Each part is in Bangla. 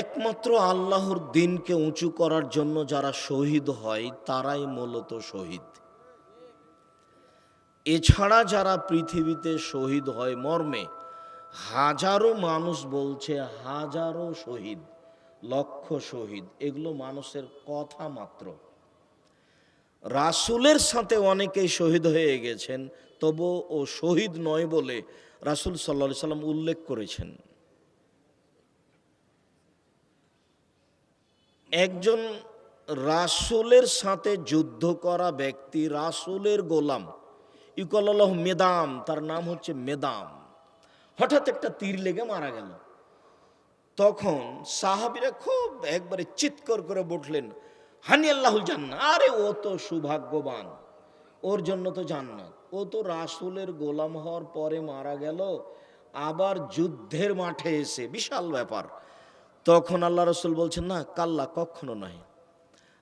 একমাত্র আল্লাহর দিনকে উঁচু করার জন্য যারা শহীদ হয়, তারাই মূলত শহীদ। এছাড়া যারা পৃথিবীতে শহীদ হয় মর্মে, হাজারো মানুষ বলছে হাজারো শহীদ, লক্ষ শহীদ, এগুলো মানুষের কথা মাত্র। রাসুলের সাথে অনেকেই শহীদ হয়ে গেছেন তবু ও শহীদ নয় বলে রাসুল সাল্লা সাল্লাম উল্লেখ করেছেন। একজন রাসুলের সাথে যুদ্ধ করা ব্যক্তি, রাসুলের গোলাম। ইকল্লাহ মেদাম, তার নাম হচ্ছে মেদাম। হঠাৎ একটা তীর লেগে মারা গেল। তখন সাহাবিরা খুব একবারে চিৎকর করে বসলেন হানি আল্লাহুল জান্না আরে ও তো সৌভাগ্যবান, ওর জন্য তো জান্নাত। ও তো রাসুলের গোলাম হওয়ার পরে মারা গেল, আবার যুদ্ধের মাঠে এসে, বিশাল ব্যাপার। তখন আল্লাহ রসুল বলছেন, না, কাল্লা, কখনো নয়।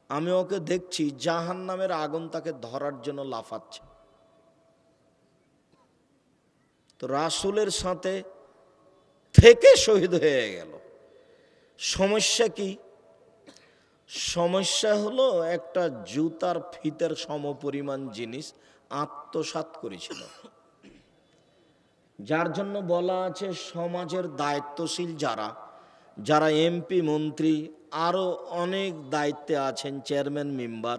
আমি ওকে দেখছি জাহান নামের আগুন তাকে ধরার জন্য লাফাচ্ছে। তো রাসুলের সাথে থেকে শহীদ হয়ে গেল। সমস্যা কি? সমস্যা হলো একটা জুতার ফিতের সমপরিমাণ জিনিস আত্মসাত করেছিল। যার জন্য বলা আছে সমাজের দায়িত্বশীল যারা যারা এমপি মন্ত্রী আরও অনেক দায়িত্বে আছেন চেয়ারম্যান মেম্বার,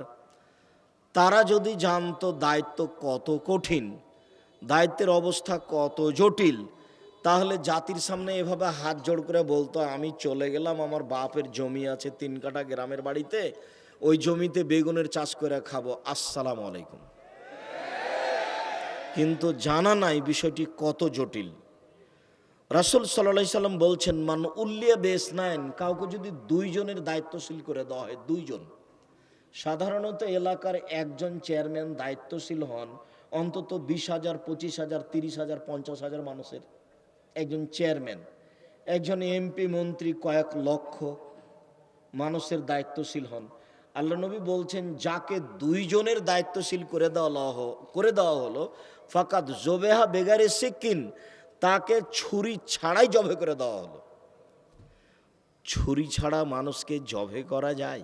তারা যদি জানতো দায়িত্ব কত কঠিন, দায়িত্বের অবস্থা কত জটিল, তাহলে জাতির সামনে এভাবে হাত জোড় করে বলতো, আমি চলে গেলাম, আমার বাপের জমি আছে তিন কাটা গ্রামের বাড়িতে, ওই জমিতে বেগুনের চাষ করে খাব। আসসালাম আলাইকুম। কিন্তু জানা নাই বিষয়টি কত জটিল। রাসুল সাল্লাহ সাল্লাম বলছেন, মান উল্লিয়া বেশ নাইন কাউকে যদি দুইজনের দায়িত্বশীল করে দেওয়া হয়, দুইজন। সাধারণত এলাকার একজন চেয়ারম্যান দায়িত্বশীল হন, অন্তত বিশ হাজার, পঁচিশ হাজার, তিরিশ হাজার, পঞ্চাশ হাজার মানুষের। একজন চেয়ারম্যান, একজন এমপি, মন্ত্রী, কয়েক লক্ষ মানুষের দায়িত্বশীল হন। আল্লাহ নবী বলছেন, যাকে দুইজনের দায়িত্বশীল করে দেওয়া করে দেওয়া হলো ফাকাত জোবেহা বেগারে সিকিন তাকে ছুরি ছাড়াই জবে করে দেওয়া হলো। ছুরি ছাড়া মানুষকে জবে করা যায়।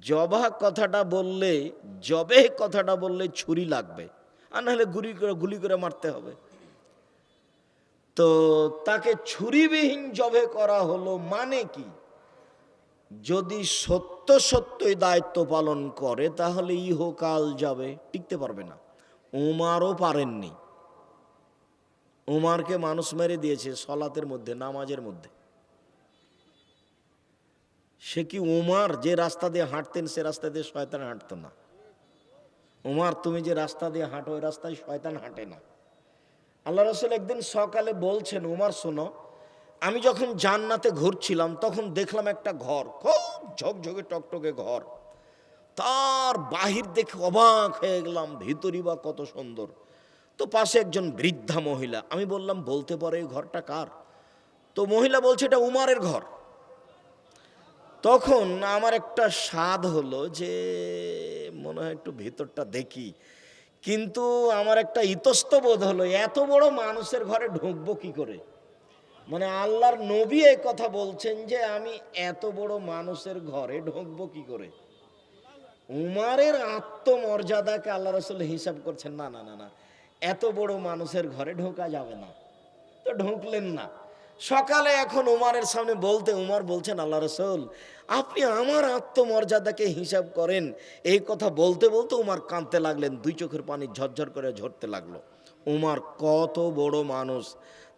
জবা কথাটা বললে, জবে কথাটা বললে ছুরি লাগবে। আর নাহলে গুলি করে গুলি করে মারতে হবে। তো তাকে ছুরিবিহীন জবে করা হলো মানে কি? যদি সত্য সত্যই দায়িত্ব পালন করে, তাহলে ইহকাল যাবে। টিকতে পারবে না। উমারও পারেননি। উমারকে মানুষ মেরে দিয়েছে সলাতের মধ্যে, নামাজের মধ্যে। সে কি উমার যে রাস্তা দিয়ে হাঁটতেন, সে রাস্তা দিয়ে শয়তান হাঁটতো না? উমার, তুমি যে রাস্তা দিয়ে হাঁটো, ওই রাস্তায় শয়তান হাঁটে না। আল্লাহ রসুল একদিন সকালে বলছেন, উমার, শোনো, আমি যখন জান্নাতে ঘুরছিলাম, তখন দেখলাম একটা ঘর, খুব ঝকঝকে, টকটকে ঘর। তার বাহির দেখে অবাক হয়ে গেলাম, ভিতরই বা কত সুন্দর। তো পাশে একজন বৃদ্ধা মহিলা। আমি বললাম, বলতে পারে, এই ঘরটা কার? তো মহিলা বলছে, এটা উমারের ঘর। তখন আমার একটা স্বাদ হলো যে, মনে হয় একটু ভেতরটা দেখি। কিন্তু আমার একটা ইতস্তবোধ হলো, এত বড় মানুষের ঘরে ঢুকবো কি করে? মানে আল্লাহর নবী এই কথা বলছেন যে, আমি এত বড় মানুষের ঘরে ঢুকবো কি করে? উমারের আত্মমর্যাদাকে আল্লাহ রসুল হিসাব করছেন, না না না না এত বড় মানুষের ঘরে ঢোকা যাবে না। তো ঢুকলেন না। সকালে এখন উমারের সামনে বলতে উমার বলছেন, আল্লাহ রসুল, আপনি আমার আত্মমর্যাদাকে হিসাব করেন। এই কথা বলতে বলতে উমার কাঁদতে লাগলেন, দুই চোখের পানি ঝরঝর করে ঝরতে লাগল। উমার কত বড় মানুষ।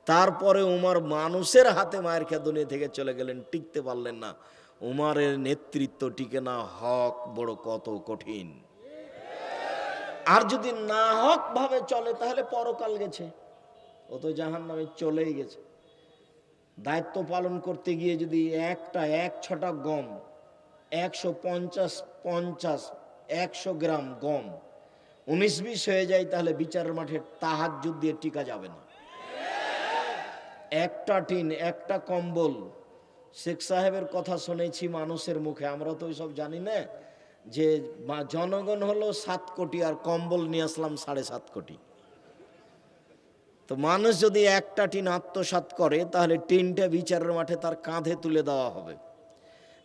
তারপরে উমার মানুষের হাতে মায়ের খেয়ে দুনিয়া থেকে চলে গেলেন, টিকতে পারলেন না। উমারের নেতৃত্ব টিকে না, হক বড় কত কঠিন। আর যদি না হক ভাবে চলে, তাহলে পরকাল গেছে। ও তো জাহান নামে চলেই গেছে। দায়িত্ব পালন করতে গিয়ে যদি একটা, এক ছটা গম, একশো পঞ্চাশ পঞ্চাশ, একশো গ্রাম গম উনিশ বিশ হয়ে যায়, তাহলে বিচারের মাঠে তাহাজ দিয়ে টিকা যাবে না। একটা টিন, একটা কম্বল, শেখ সাহেবের কথা শুনেছি মানুষের মুখে, আমরা তো সব জানি না। যে জনগণ হলো সাত কোটি আর কম্বল নিয়ে আসলাম সাড়ে সাত কোটি। তো মানুষ যদি একটা টিন আত্মসাৎ করে, তাহলে টিনটা বিচারের মাঠে তার কাঁধে তুলে দেওয়া হবে।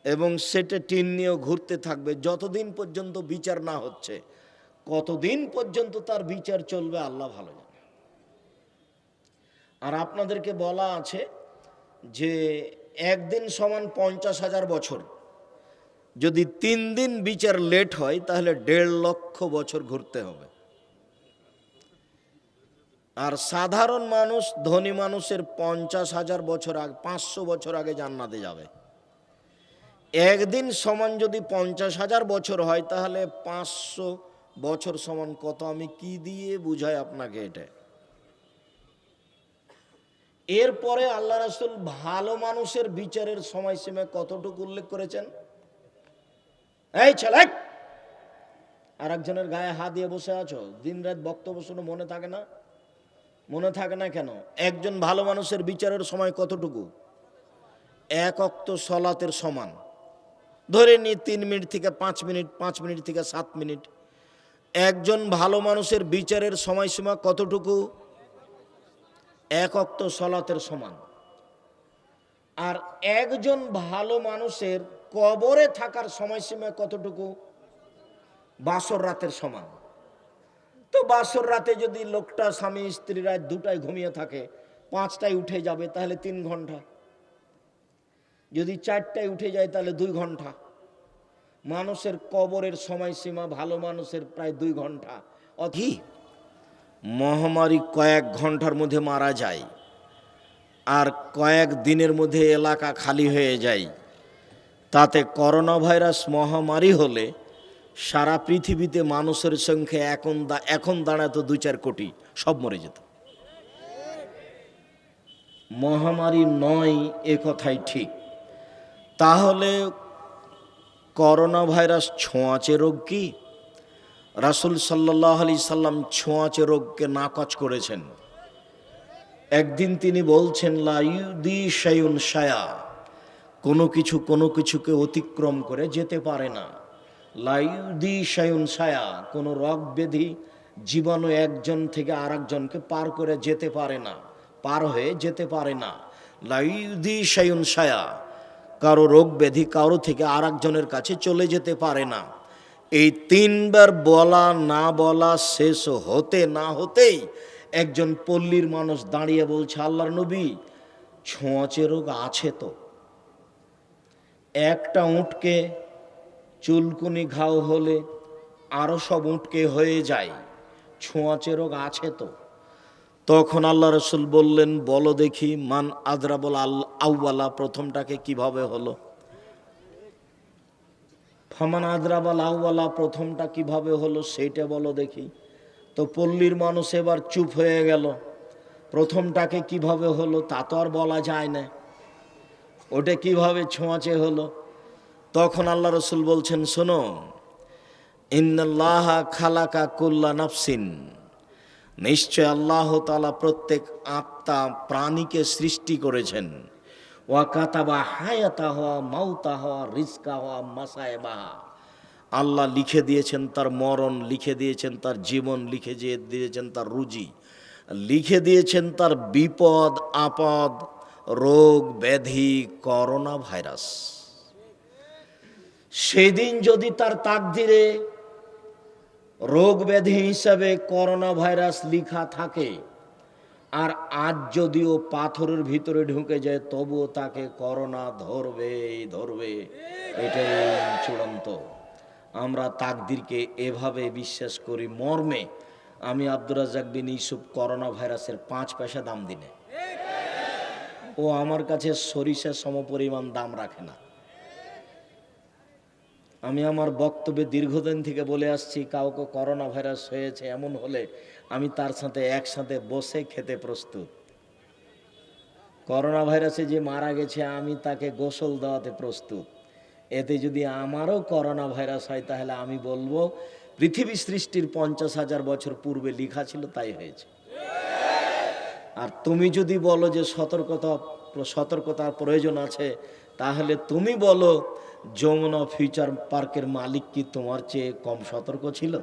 এবং সেটা টিন নিয়েও ঘুরতে থাকবে। যতদিন পর্যন্ত বিচার না হচ্ছে, কতদিন পর্যন্ত তার বিচার চলবে, আল্লাহ ভালো জানে। আর আপনাদেরকে বলা আছে যে, একদিন সমান পঞ্চাশ হাজার বছর। যদি তিন দিন বিচার লেট হয়, তাহলে দেড় লক্ষ বছর ঘুরতে হবে। আর সাধারণ মানুষ, ধনী মানুষের পঞ্চাশ হাজার বছর আগে, পাঁচশো বছর আগে জান্নাতে যাবে। একদিন সমান যদি পঞ্চাশ হাজার বছর হয়, তাহলে পাঁচশো বছর সমান কত? আমি কি দিয়ে বুঝাই আপনাকে এটা? এরপরে আল্লাহ রাসুল ভালো মানুষের বিচারের সময়সীমা কতটুকু উল্লেখ করেছেন? এই ছেলে! আর একজনের গায়ে হাত দিয়ে বসে আছো? দিন রাত বক্তব্য শুনে মনে থাকে না? মনে থাকে না কেন? একজন ভালো মানুষের বিচারের সময় কতটুকু? এক অক্ত সলাতের সমান। ধরে নি তিন মিনিট থেকে পাঁচ মিনিট পাঁচ মিনিট থেকে সাত মিনিট। একজন ভালো মানুষের বিচারের সময়সীমা কতটুকু? এক অক্ত সলাতের সমান। আর একজন ভালো মানুষের কবরে থাকার সময়সীমা কতটুকু? বাসর রাতের সমান। তো বাসর রাতে যদি লোকটা স্বামী স্ত্রী রাত দুটায় ঘুমিয়ে থাকে, পাঁচটায় উঠে যাবে, তাহলে তিন ঘণ্টা। যদি চারটায় উঠে যায়, তাহলে দুই ঘণ্টা। মানুষের কবরের সময়সীমা ভালো মানুষের প্রায় দুই ঘণ্টা। অধি মহামারী কয়েক ঘণ্টার মধ্যে মারা যায়, আর কয়েক দিনের মধ্যে এলাকা খালি হয়ে যায়। তাতে করোনা ভাইরাস মহামারী হলে সারা পৃথিবীতে মানুষের সংখ্যা এখন এখন দাঁড়াতো দু চার কোটি, সব মরে যেত। মহামারী নয় এ কথাই ঠিক। তাহলে করোনা ভাইরাস ছোঁয়াচে রোগ কি? রাসুল সাল্লাহ আলি সাল্লাম ছোঁয়াচে রোগকে নাকচ করেছেন। একদিন তিনি বলছেন লাইদি সায়ুন শায়া। কোনো কিছু, কোনো কিছুকে অতিক্রম করে যেতে পারে না। লাইদি সায়ন ছায়া কোনো রোগ ব্যাধি জীবাণু একজন থেকে আরেকজনকে পার করে যেতে পারে না, পার হয়ে যেতে পারে না। লাইদি শায়ুন ছায়া কারও রোগ ব্যাধি কারও থেকে আরেকজনের কাছে চলে যেতে পারে না। এই তিনবার বলা, না বলা, শেষ হতে না হতেই একজন পল্লীর মানুষ দাঁড়িয়ে বলছে, আল্লাহর নবী, ছোঁয়াচে রোগ আছে তো? একটা উঁটকে চুলকুনি ঘাও হলে আরও সব উঁটকে হয়ে যায়। ছোঁয়াচে রোগ আছে তো। তখন আল্লাহ রসুল বললেন, বলো দেখি মান আদরাবল আল আউ্বালা প্রথমটাকে কীভাবে হলো? ফামান আদরাবাল আউ্বালা প্রথমটা কীভাবে হলো সেইটা বলো দেখি। তো পল্লীর মানুষ এবার চুপ হয়ে গেল। প্রথমটাকে কীভাবে হলো তা তো আর বলা যায় না। ওটা কীভাবে ছোঁয়াচে হলো? তখন আল্লাহ রসুল বলছেন, শোনো, ইন্নাল্লাহ খালাকা কুল্লা নাফসিন। নিশ্চয় আল্লাহ তালা প্রত্যেক আত্মা প্রাণীকে সৃষ্টি করেছেন। ওয়াকাতাবা হায়াতা হওয়া মাউতা হওয়া রিস্কা হওয়া মাসায় বাহা আল্লাহ লিখে দিয়েছেন তার মরণ, লিখে দিয়েছেন তার জীবন, লিখে দিয়ে দিয়েছেন তার রুজি, লিখে দিয়েছেন তার বিপদ, আপদ রোগ ব্যাধি করোনা ভাইরাস সেদিন যদি তার তাকদিরে রোগ ব্যাধি হিসাবে করোনা ভাইরাস লিখা থাকে, আর আজ যদিও পাথরের ভিতরে ঢুকে যায়, তবুও তাকে করোনা ধরবে ধরবে, এটাই চূড়ান্ত। আমরা তাকদিরকে এভাবে বিশ্বাস করি, মর্মে। আমি আব্দুর রাজাক বিন ইসুফ করোনা ভাইরাসের পাঁচ পয়সা দাম দিনে। ও আমার কাছে সরিষা সমপরিমাণ দাম রাখে না। আমি আমার বক্তব্যে দীর্ঘদিন থেকে বলে আসছি, কাউকে করোনা ভাইরাস হয়েছে এমন হলে আমি তার সাথে একসাথে বসে খেতে প্রস্তুত। করোনা ভাইরাসে যে মারা গেছে, আমি তাকে গোসল দেওয়াতে প্রস্তুত। এতে যদি আমারও করোনা ভাইরাস হয়, তাহলে আমি বলব, পৃথিবী সৃষ্টির পঞ্চাশ হাজার বছর পূর্বে লেখা ছিল, তাই হয়েছে। আর তুমি যদি বলো যে সতর্কতা, সতর্কতার প্রয়োজন আছে, তাহলে তুমি বলো যমুনা ফিউচার পার্কের মালিক কি তোমার চেয়ে কম সতর্ক ছিল?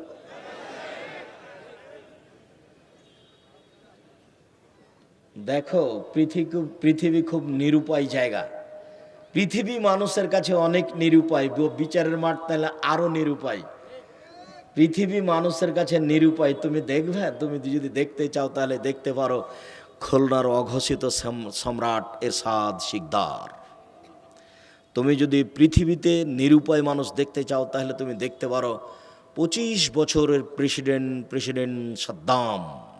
দেখো, পৃথিবী পৃথিবী খুব নিরুপায় জায়গা। পৃথিবী মানুষের কাছে অনেক নিরুপায় বিচারের মাঠ তাহলে আরও নিরুপায়। পৃথিবী মানুষের কাছে নিরুপায়, তুমি দেখবে? তুমি যদি দেখতে চাও তাহলে দেখতে পারো। খুলনার অঘোষিত সম- সম্রাট এরশাদ শিকদার। তুমি যদি পৃথিবীতে নিরুপায় মানুষ দেখতে চাও, তাহলে তুমি দেখতে পারো পঁচিশ বছরের প্রেসিডেন্ট প্রেসিডেন্ট সাদ্দাম।